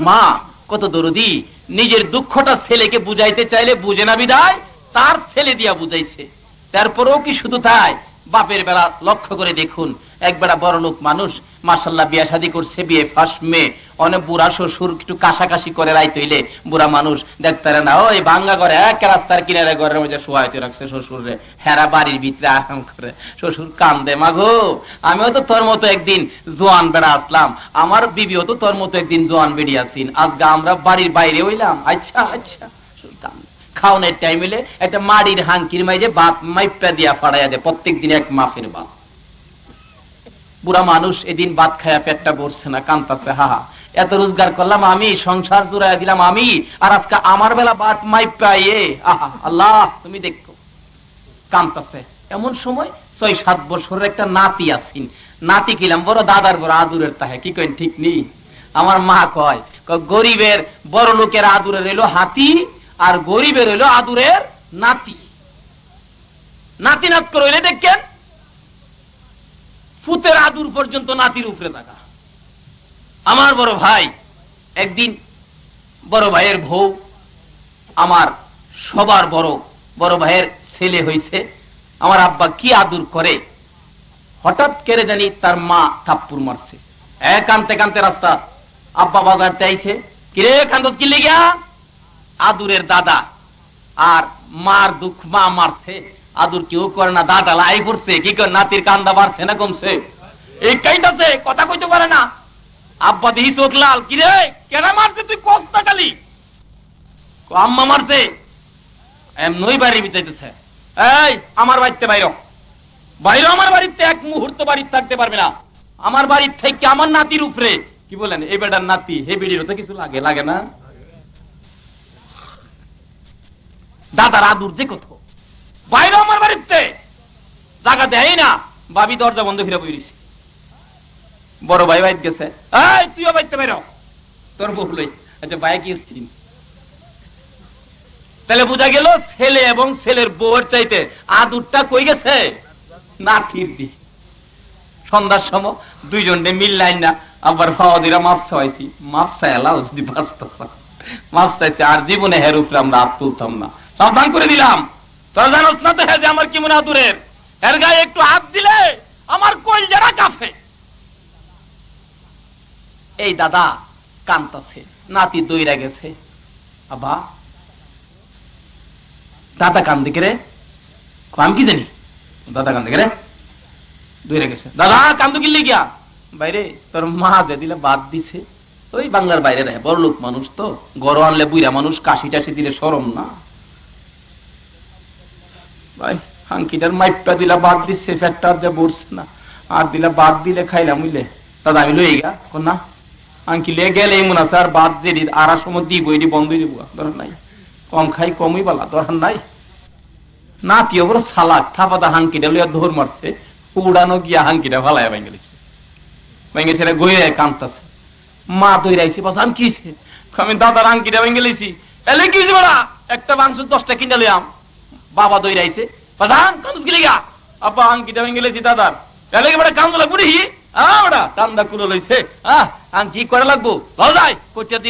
মা, কত দরদি, নিজের দুঃখটা ছেলেকে বুঝাইতে চাইলে বুঝে না বিদায়, তার ছেলে দিয়া বুঝাইছে। তারপরেও কি শুধু তাই? বাপের বেলা লক্ষ্য করে দেখুন একবেলা বড় লোক মানুষ মাসাল্লাহ বিয়া শাদি করছে, বিয়ে ফাঁস মেয়ে। অনেক বুড়া শ্বশুর একটু কাশাকাশি করে রাই তৈলে বুড়া মানুষ দেখতারে না, ওই ভাঙ্গা করে এক রাস্তার কিনারে ঘরের মধ্যে শোয়াইতে রাখছে শ্বশুর। রে হেরা বাড়ির ভিতরে আরাম করে। শ্বশুর কান্দে, মাগো, আমিও তো তোর মতো একদিন জোয়ান বেড়া আসলাম। আমার বিবিও তো তোর মতো একদিন জোয়ান বেড়ি আসিন আজকে আমরা বাড়ির বাইরে হইলাম। আচ্ছা আচ্ছা। কান্দে। খাওনের টাইম এলে একটা মাড়ির হাঙ্কির মাইজে বাপ মাইপা দিয়া ফাড়াইয়া দেয় প্রত্যেক দিন এক মাফের বাপ। বুড়া মানুষ এদিন ভাত খায়া পেটটা ভরছে না, কান্তাছে, হা হা। এত রোজগার করলাম আমি, সংসার জুড়াইয়া দিলাম আমি, আর আজকে আমার বেলা বাত মাইপা ইয়ে আহা, আল্লাহ, তুমি দেখো কান্তাছে এমন সময় ছয়, সাত বছরের একটা নাতি আসিন নাতি কিলাম বড় দাদার বড় আদুরের তাহে। কি কইন, ঠিক নেই আমার মা কয় গরিবের বড় লোকের আদুরের এলো হাতি, আর গরিবের এলো আদুরের নাতি। নাতি নাত করে দেখেন ফুতের আদুর পর্যন্ত নাতির উপরে থাকা। আমার বড় ভাই, একদিন বড় ভাইয়ের বউ, আমার সবার বড় বড় ভাইয়ের ছেলে হইছে। আমার আব্বা কি আদুর করে, হঠাৎ কেড়ে জানি তার মা থাপ্পুর মারছে। এক কানতে রাস্তা, আব্বা বাজারতে আইছে। কিরে কান্দত, কি লেগিয়া? আদুরের দাদা আর মার দুঃখ মা মারছে। আদুর কেউ করে না, দাদা লাই পড়ছে। কি করে, নাতির কান্দা বাড়ছে না কমছে? এই কাইটাছে কথা কইতে পারে না। আব্বা দিহি চোখ লাল কিরে কেন মারছে তুই কস্তা খালি কো, আম্মা মারছে। এম নই বাড়ি বিচাইতেছে এই আমার বাড়িতে বাইর। বাইরে আমার বাড়িতে এক মুহূর্ত বাড়িতে থাকতে পারবে না। আমার বাড়ির থেকে আমার নাতির উপরে। কি বলেন এই বেটার নাতি হে বেডির তো কিছু লাগে? লাগে না? দাদার আদুর যে কত। বাইরে আমার বাড়িতে। জায়গা দেয় না। বাবি দরজা বন্ধ ফিরে বইরিস বড় ভাই বাইত গেছে। তুইও বাইতে তোর আচ্ছা ভাই কি তাহলে বোঝা গেল ছেলে এবং ছেলের বউয়ের চাইতে আদুরটা কই গেছে? না দি সন্ধ্যার সময় দুইজনে মিললাই না, আবার ফাওয়াদিরা মাপ চাইছি মাপ চাইলা যদি আর জীবনে হের আমরা তুলতাম না। সাবধান করে দিলাম তোরা জানোস না তো হ্যাঁ যে আমার কি মনে আদুরের? এর গায়ে একটু হাত দিলে আমার কই যারা কাফে এই দাদা কান্তাছে, নাতি দইরা গেছে। আবা দাদা কান দিকে রে? আমি কি জানি? দাদা কান দিকে রে? দইরা গেছে। দাদা, কান্দু কিনলে গিয়া? বাইরে, তোর মা যে দিলে বাদ দিছে। ওই বাংলার বাইরে রে বড় লোক মানুষ তো। গরম আনলে বুইরা মানুষ, কাশি টাশি দিলে সরম না। ভাই হাঙ্কিটার মাইপটা দিলা বাদ দিচ্ছে ফ্যাটটা আর যে বসছে না। আর দিলা বাদ দিলে খাইলাম বুঝলে। দাদা, আমি লই গা কোন না আঙ্কি লে গেলে এমন আছে আর বাদ যে আর সময় দিব এটি বন্ধ দিব ধরেন নাই। কম খাই, কমই বলা ধরেন নাই। না কি বড় সালাক থাপাতা হাঙ্কিটা লইয়া ধর মারছে, উড়ানো গিয়া হাঙ্কিটা ভালায় ভেঙে গেছে ভেঙে ছেড়ে গইয়ে কান্তাছে মা দইরাইছে বাস, আমি কিছে আমি দাদার আঙ্কিটা ভেঙে গেছি এলে কি বড়া? একটা মাংস দশটা কিনে লিয়াম বাবা দইরাইছে বাদান কানুস গিলি গা। আপা আঙ্কিটা ভেঙে গেছি দাদার। এলে কি বড় কাম লাগবো কুলো লইছে। আমি কি করে লাগবো?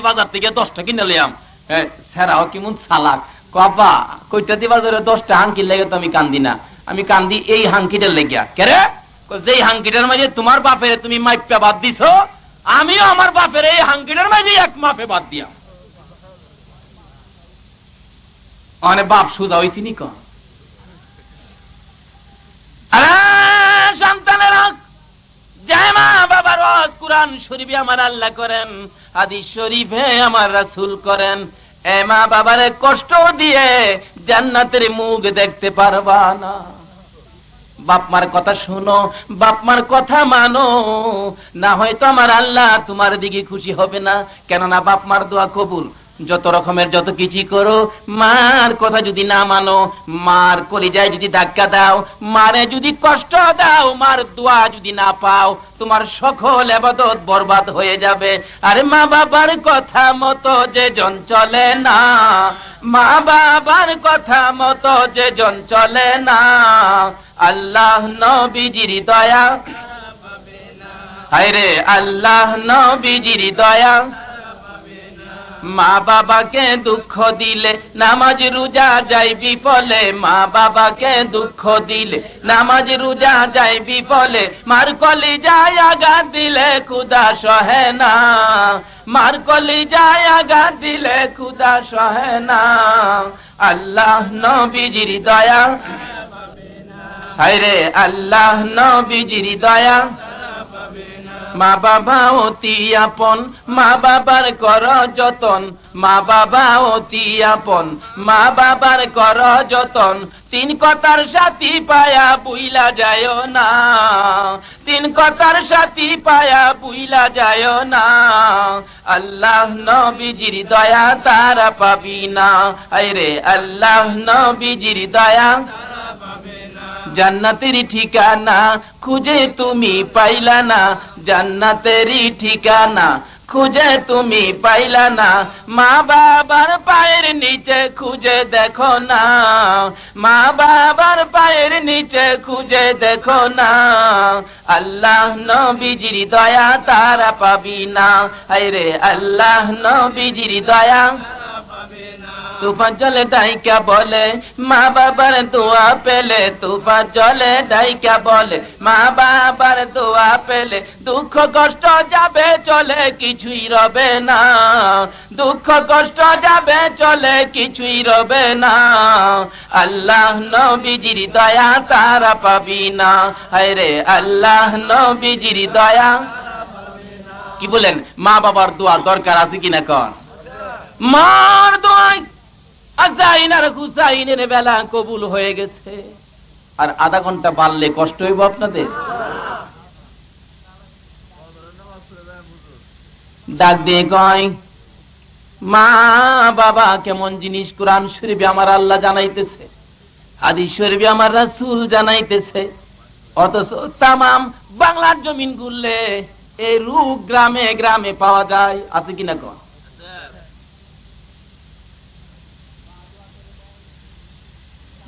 বাজার থেকে দশটা কিনে লিয়াম স্যারাও কেমন বাজারে দশটা লেগে তো আমি কান্দি না। আমি কান্দি এই হাঙ্কিটার লেগিয়া। কেরে যেই হাঙ্কিটার মাঝে তোমার বাপের তুমি মাইপা বাদ দিছ, আমিও আমার বাপের এই হাঙ্কিটার মাঝে এক মাপে বাদ দিয়া মানে বাপ সুজা হয়েছি নি কন? কুরআন শরীফে আমার আল্লাহ করেন, হাদিস শরীফে আমার রাসুল করেন। এ মা বাবারে কষ্ট দিয়ে জান্নাতের মুখ দেখতে পারবা না। বাপমার কথা শোনো বাপমার কথা মানো। না হয়তো আমার আল্লাহ তোমার দিকে খুশি হবে না। কেননা বাপমার দোয়া কবুল। যত রকমের যত কিছু করো, মার কথা যদি না মানো, মার কলিজায় যদি ধাক্কা দাও, মারে যদি কষ্ট দাও, মার দোয়া যদি না পাও, তোমার সকল আবাদত বরবাদ হয়ে যাবে। আরে মা বাবার কথা মতো যে জন চলে না, মা বাবার কথা মতো যে জন চলে না, আল্লাহ নবীজির দয়া। হায়রে, আল্লাহ নবীজির দয়া। মা বাবাকে দুঃখ দিলে নামাজ রোজা যাই বিফলে মা বাবাকে দুঃখ দিলে নামাজ রোজা যাই বিফলে মার কলি যায় আঘাত দিলে খুদা সহে না। মার কলি যায় আঘাত দিলে খুদা সহে না। আল্লাহ নবীজির দয়া। হায়রে, আল্লাহ নবীজির দয়া। মা বাবা অতি আপন, মা বাবার কর যতন। মা বাবা অতি আপন, মা বাবার কর যতন। তিন কথার সাথী পায়া বুইলা যায় না। তিন কথার সাথী পায়া বুইলা যায় না। আল্লাহ নবীজির দয়া তারা পাবি না। আরে আল্লাহ নবীজির দয়া জান্নাতেরই ঠিকানা খুঁজে তুমি পাইলা না। জান্নাতেরই ঠিকানা খুঁজে তুমি পাইলা না। মা বাবার পায়ের নিচে খুঁজে দেখো না। মা বাবার পায়ের নিচে খুঁজে দেখো না। আল্লাহ নবীজির দয়া তারা পাবি না। আরে আল্লাহ নবীজির দয়া। তুফান জলে ডাইকা বলে। মা বাবার দোয়া পেলে, তুফান জলে ডাইকা বলে। মা বাবার দোয়া পেলে, দুঃখ কষ্ট যাবে, চলে কিছুই রবে না। দুঃখ কষ্ট যাবে, চলে কিছুই রবে না। আল্লাহ নবীজির দয়া তারা পাবি না। হায়রে আল্লাহ নবীজির দয়া। কি বলেন? মা বাবার দোয়া দরকার আছে কিনা কন? মার আর হুসাইনের বেলা কবুল হয়ে গেছে। আর আধা ঘণ্টা বাড়লে কষ্ট হইব আপনাদের? ডাক দিয়ে কয়, মা, বাবা, কেমন জিনিস কোরআন শরীফে আমার আল্লাহ জানাইতেছে। হাদিস শরীফে আমার রাসূল জানাইতেছে। অথচ তামাম বাংলার জমিন ঘুরলে এই রূপ গ্রামে গ্রামে পাওয়া যায়। আছে কিনা কন?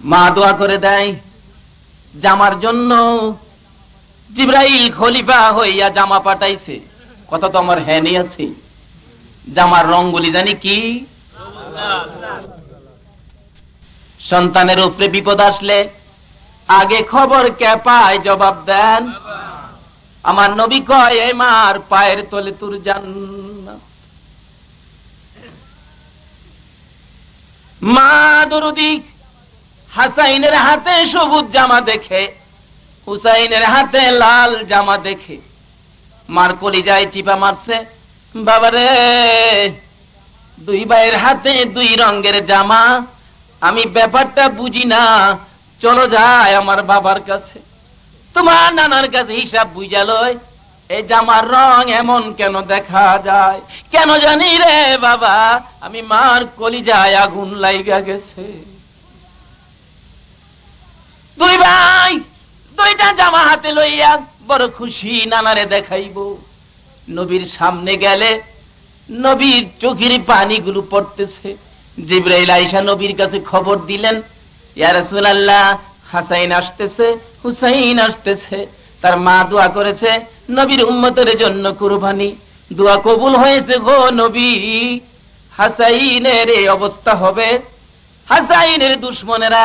মা দোয়া করে দেয়, জামার জন্য জিব্রাইল খলিফা হইয়া জামা পাঠাইছে। কত তো আমার হ্যানি আছে। জামার রঙ্গলি জানি কি? সন্তানের উপরে বিপদ আসলে আগে খবর কে পায় জবাব দেন, আমার নবী কয়, এ মার পায়ের তলে তুর যান মা দরুদি হাসাইনের হাতে সবুজ জামা দেখে, হুসাইনের হাতে লাল জামা দেখে। মার কলিজায় চিপা মারছে, বাবারে, দুই ভাইয়ের হাতে দুই রঙের জামা, আমি ব্যাপারটা বুঝি না, চলো যায় আমার বাবার কাছে। তোমার নানার কাছে হিসাব বুঝালয় এই জামার রং এমন কেন দেখা যায়? কেন জানি রে বাবা, আমি মার কলিজায় আগুন লাইগা গেছে। দুই ভাই, দুইটা জামা হাতে লইয়া বড় খুশি নানারে দেখাইব। নবীর সামনে গেলে নবীর চোখের পানিগুলো পড়তেছে। জিব্রাইল আইসা নবীর কাছে খবর দিলেন, ইয়া রাসূলুল্লাহ, হাসাইন আসতেছে, হুসাইন আসতেছে। তার মা দোয়া করেছে, নবীর উম্মতের জন্য কুরবানি। দোয়া কবুল হয়েছে গো নবী, হাসাইনের অবস্থা হবে। হাসাইনের দুশ্মনেরা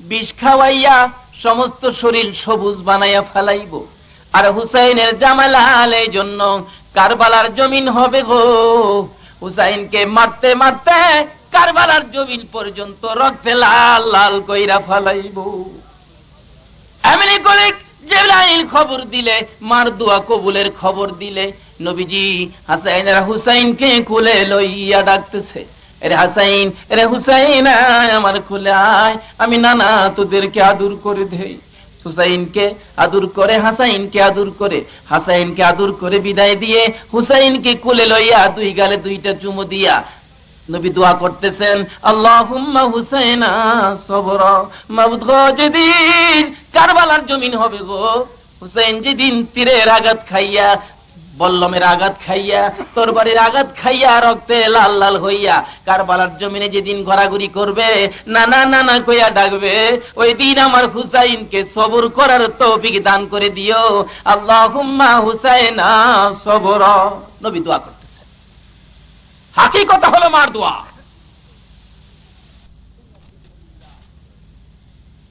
বিষ খাওয়াইয়া সমস্ত শরীর সবুজ বানাইয়া ফেলাইব। আর হুসাইনের জামালাল এই জন্য কারবালার জমিন হবে গো। হুসাইনকে মারতে মারতে কারবালার জমিন পর্যন্ত রক্তে লাল লাল কইরা ফেলাইব। এমনি করে জেব্রাইল খবর দিলে, মার দোয়া কবুলের খবর দিলে, নবীজি হাসাইনেরা হুসাইনকে কুলে লইয়া ডাকতেছে। এরে হাসাইন, এরে হুসাইন আমার খুলে আমি নানা তোদেরকে আদর করে হুসাইনকে আদর করে, হাসাইনকে করে হাসাইনকে করে বিদায় দিয়ে হুসাইনকে কোলে লইয়া দুই গালে দুইটা চুমু দিয়া নবী দোয়া করতেছেন, আল্লাহুম্মা হুসাইনা সবর মাবুদ গো যেদিন কারবালার জমিন হবে গো। হুসাইন যেদিন তীরের আঘাত খাইয়া বল্লমের আঘাত খাইয়া, তরবারির আঘাত খাইয়া, রক্তে লাল লাল হইয়া, কারবালার জমিনে যেদিন ঘোরাঘুরি করবে, নানা নানা কইয়া ডাকবে, ওই দিন আমার হুসাইনকে সবর করার তৌফিক দান করে দিও। আল্লাহুম্মা হুসাইনা সবর। নবী দোয়া করতেছে। হাকি কথা হলো মার দোয়া।